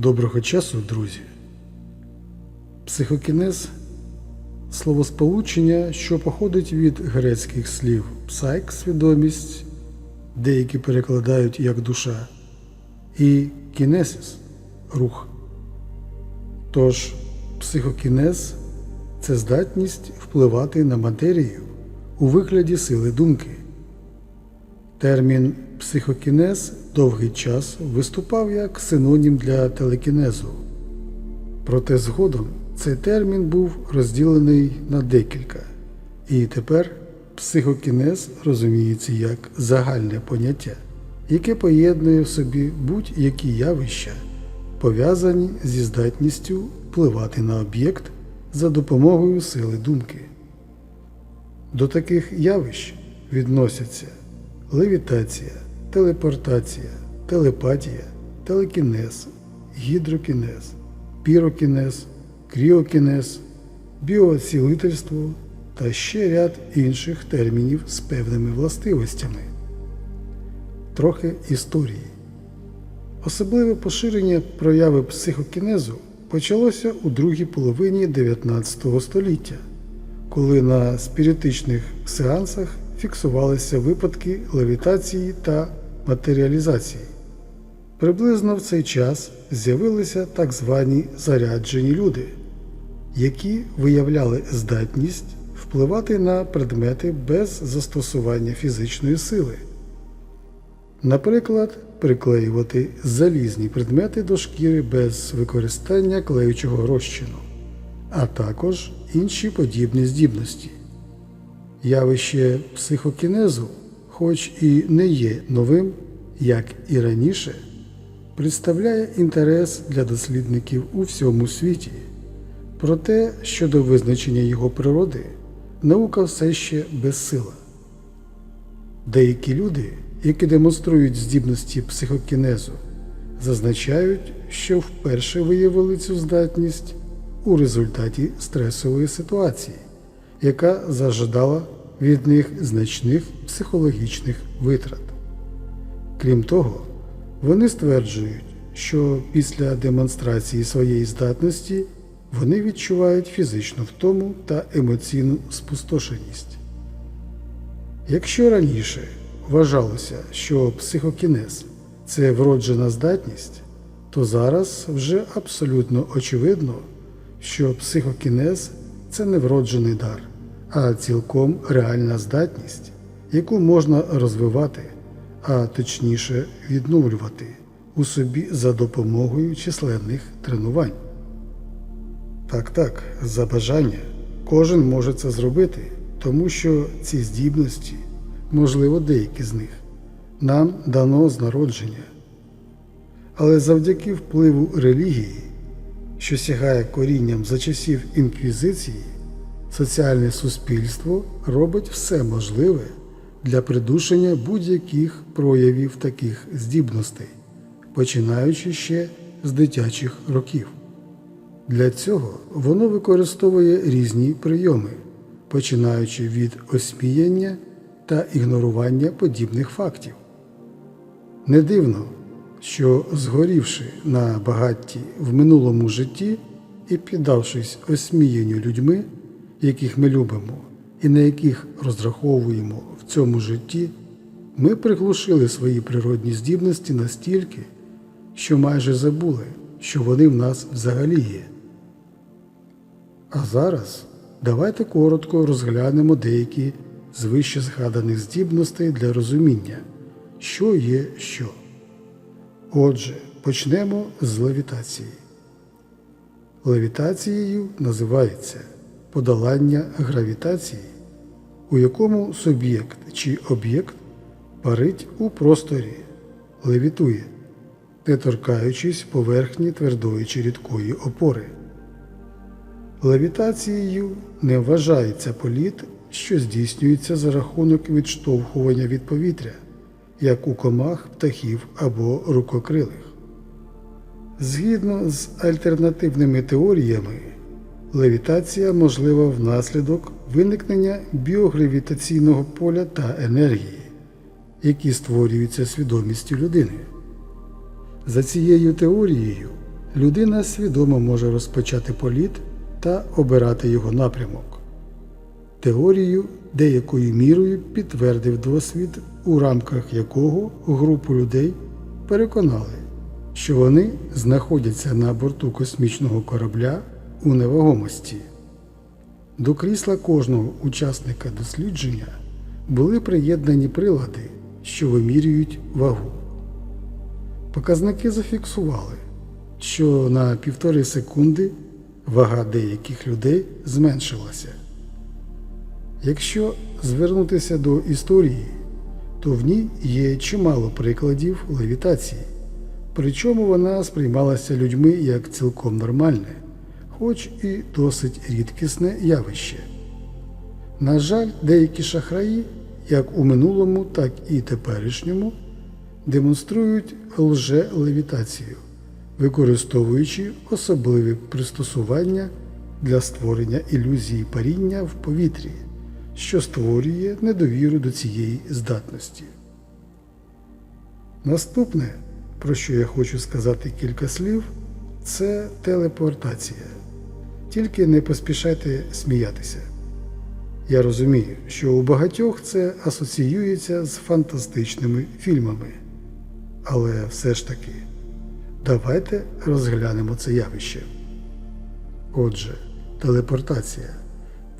Доброго часу, друзі. Психокінез словосполучення, що походить від грецьких слів псайк свідомість, деякі перекладають як душа, і кінесіс рух. Тож психокінез це здатність впливати на матерію у вигляді сили думки. Термін психокінез довгий час виступав як синонім для телекінезу. Проте згодом цей термін був розділений на декілька, і тепер психокінез розуміється як загальне поняття, яке поєднує в собі будь-які явища, пов'язані зі здатністю впливати на об'єкт за допомогою сили думки. До таких явищ відносяться левітація, телепортація, телепатія, телекінез, гідрокінез, пірокінез, кріокінез, біоцілительство та ще ряд інших термінів з певними властивостями. Трохи історії. Особливе поширення прояви психокінезу почалося у другій половині 19 століття, коли на спіритичних сеансах фіксувалися випадки левітації та матеріалізації. Приблизно в цей час з'явилися так звані заряджені люди, які виявляли здатність впливати на предмети без застосування фізичної сили. Наприклад, приклеювати залізні предмети до шкіри без використання клеючого розчину, а також інші подібні здібності. Явище психокінезу, хоч і не є новим, як і раніше, представляє інтерес для дослідників у всьому світі. Проте щодо визначення його природи, наука все ще безсила. Деякі люди, які демонструють здібності психокінезу, зазначають, що вперше виявили цю здатність у результаті стресової ситуації, яка зажадала від них значних психологічних витрат. Крім того, вони стверджують, що після демонстрації своєї здатності вони відчувають фізичну втому та емоційну спустошеність. Якщо раніше вважалося, що психокінез це вроджена здатність, то зараз вже абсолютно очевидно, що психокінез це не вроджений дар, а цілком реальна здатність, яку можна розвивати, а точніше відновлювати у собі за допомогою численних тренувань. Так, так, за бажання кожен може це зробити, тому що ці здібності, можливо, деякі з них, нам дано з народження. Але завдяки впливу релігії, що сягає корінням за часів інквізиції, соціальне суспільство робить все можливе для придушення будь-яких проявів таких здібностей, починаючи ще з дитячих років. Для цього воно використовує різні прийоми, починаючи від осміяння та ігнорування подібних фактів. Не дивно, що згорівши на багатті в минулому житті і піддавшись осміянню людьми, яких ми любимо і на яких розраховуємо в цьому житті, ми приглушили свої природні здібності настільки, що майже забули, що вони в нас взагалі є. А зараз давайте коротко розглянемо деякі з вище згаданих здібностей для розуміння, що є що. Отже, почнемо з левітації. Левітацією називається подолання гравітації, у якому суб'єкт чи об'єкт парить у просторі, левітує, не торкаючись поверхні твердої чи рідкої опори. Левітацією не вважається політ, що здійснюється за рахунок відштовхування від повітря, як у комах, птахів або рукокрилих. Згідно з альтернативними теоріями, левітація можлива внаслідок виникнення біогравітаційного поля та енергії, які створюються свідомістю людини. За цією теорією людина свідомо може розпочати політ та обирати його напрямок. Теорію деякою мірою підтвердив досвід, у рамках якого групу людей переконали, що вони знаходяться на борту космічного корабля у невагомості. До крісла кожного учасника дослідження були приєднані прилади, що вимірюють вагу. Показники зафіксували, що на півтори секунди вага деяких людей зменшилася. Якщо звернутися до історії, то в ній є чимало прикладів левітації, причому вона сприймалася людьми як цілком нормальне, хоч і досить рідкісне явище. На жаль, деякі шахраї, як у минулому, так і теперішньому, демонструють лже-левітацію, використовуючи особливі пристосування для створення ілюзії паріння в повітрі, що створює недовіру до цієї здатності. Наступне, про що я хочу сказати кілька слів, це телепортація. Тільки не поспішайте сміятися. Я розумію, що у багатьох це асоціюється з фантастичними фільмами. Але все ж таки, давайте розглянемо це явище. Отже, телепортація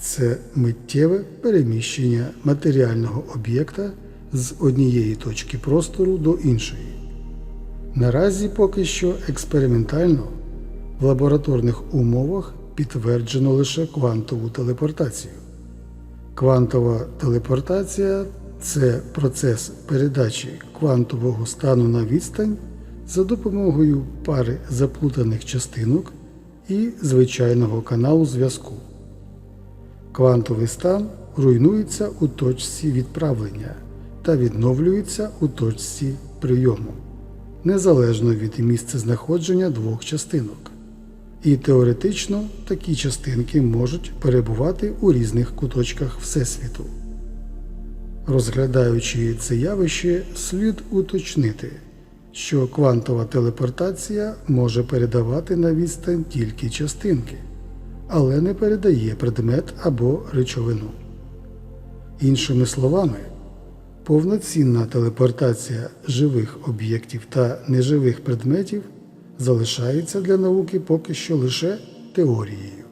це миттєве переміщення матеріального об'єкта з однієї точки простору до іншої. Наразі поки що експериментально в лабораторних умовах підтверджено лише квантову телепортацію. Квантова телепортація це процес передачі квантового стану на відстань за допомогою пари заплутаних частинок і звичайного каналу зв'язку. Квантовий стан руйнується у точці відправлення та відновлюється у точці прийому, незалежно від місцезнаходження двох частинок. І теоретично такі частинки можуть перебувати у різних куточках Всесвіту. Розглядаючи це явище, слід уточнити, що квантова телепортація може передавати на відстань тільки частинки, але не передає предмет або речовину. Іншими словами, повноцінна телепортація живих об'єктів та неживих предметів залишається для науки поки що лише теорією.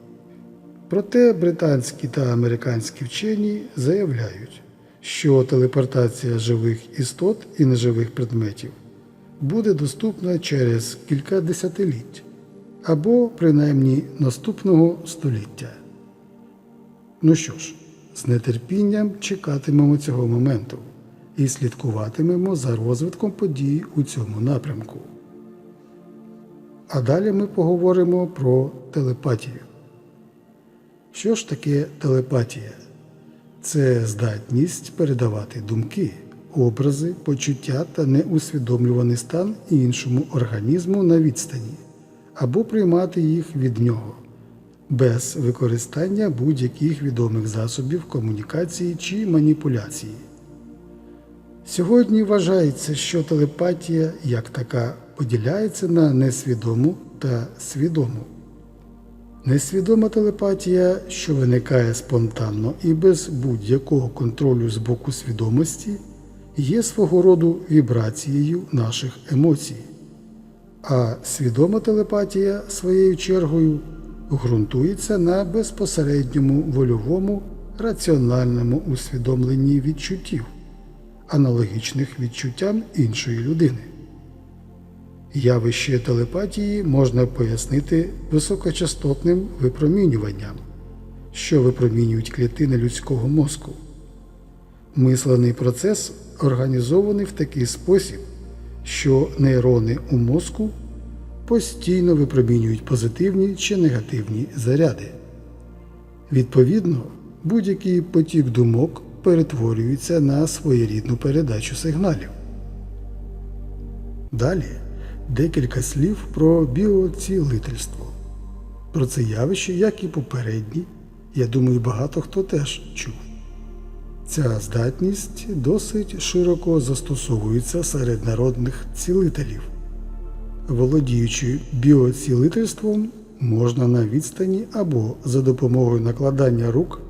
Проте британські та американські вчені заявляють, що телепортація живих істот і неживих предметів буде доступна через кілька десятиліть або принаймні наступного століття. Ну що ж, з нетерпінням чекатимемо цього моменту і слідкуватимемо за розвитком подій у цьому напрямку. А далі ми поговоримо про телепатію. Що ж таке телепатія? Це здатність передавати думки, образи, почуття та неусвідомлюваний стан іншому організму на відстані або приймати їх від нього без використання будь-яких відомих засобів комунікації чи маніпуляції. Сьогодні вважається, що телепатія як така поділяється на несвідому та свідому. Несвідома телепатія, що виникає спонтанно і без будь-якого контролю з боку свідомості, є свого роду вібрацією наших емоцій. А свідома телепатія своєю чергою ґрунтується на безпосередньому вольовому раціональному усвідомленні відчуттів, аналогічних відчуттям іншої людини. Явище телепатії можна пояснити високочастотним випромінюванням, що випромінюють клітини людського мозку. Мислений процес організований в такий спосіб, що нейрони у мозку постійно випромінюють позитивні чи негативні заряди. Відповідно, будь-який потік думок перетворюється на своєрідну передачу сигналів. Далі декілька слів про біоцілительство. Про це явище, як і попередні, я думаю, багато хто теж чув. Ця здатність досить широко застосовується серед народних цілителів. володіючи біоцілительством, можна на відстані або за допомогою накладання рук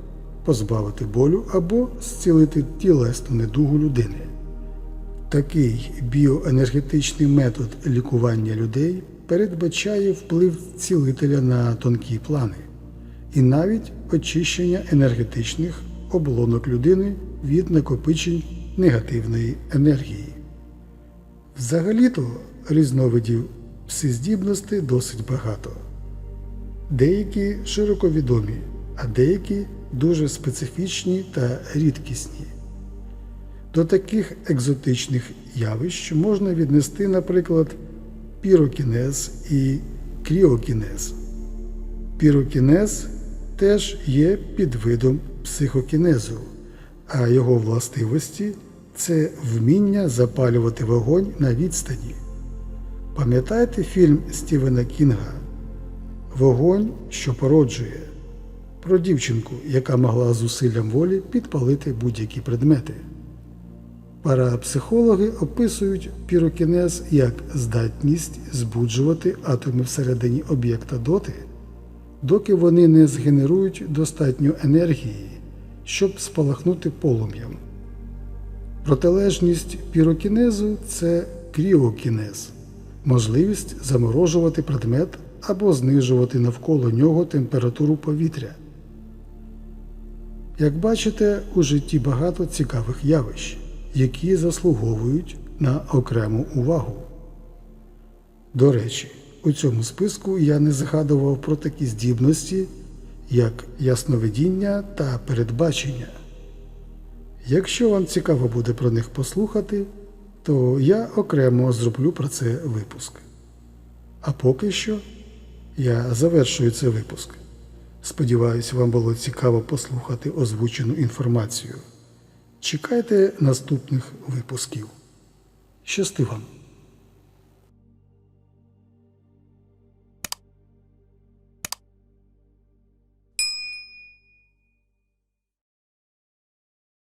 позбавити болю або зцілити тілесну недугу людини. Такий біоенергетичний метод лікування людей передбачає вплив цілителя на тонкі плани і навіть очищення енергетичних облонок людини від накопичень негативної енергії. Взагалі-то різновидів всездібності досить багато. Деякі широко відомі, а деякі дуже специфічні та рідкісні. До таких екзотичних явищ можна віднести, наприклад, пірокінез і кріокінез. Пірокінез теж є підвидом психокінезу, а його властивості це вміння запалювати вогонь на відстані. Пам'ятаєте фільм Стівена Кінга Вогонь, що породжує про дівчинку, яка могла зусиллям волі підпалити будь-які предмети. Парапсихологи описують пірокінез як здатність збуджувати атоми всередині об'єкта доти, доки вони не згенерують достатньо енергії, щоб спалахнути полум'ям. Протилежність пірокінезу це кріокінез, можливість заморожувати предмет або знижувати навколо нього температуру повітря. Як бачите, у житті багато цікавих явищ, які заслуговують на окрему увагу. До речі, у цьому списку я не згадував про такі здібності, як ясновидіння та передбачення. Якщо вам цікаво буде про них послухати, то я окремо зроблю про це випуск. А поки що я завершую цей випуск. Сподіваюсь, вам було цікаво послухати озвучену інформацію. Чекайте наступних випусків. Щасти вам!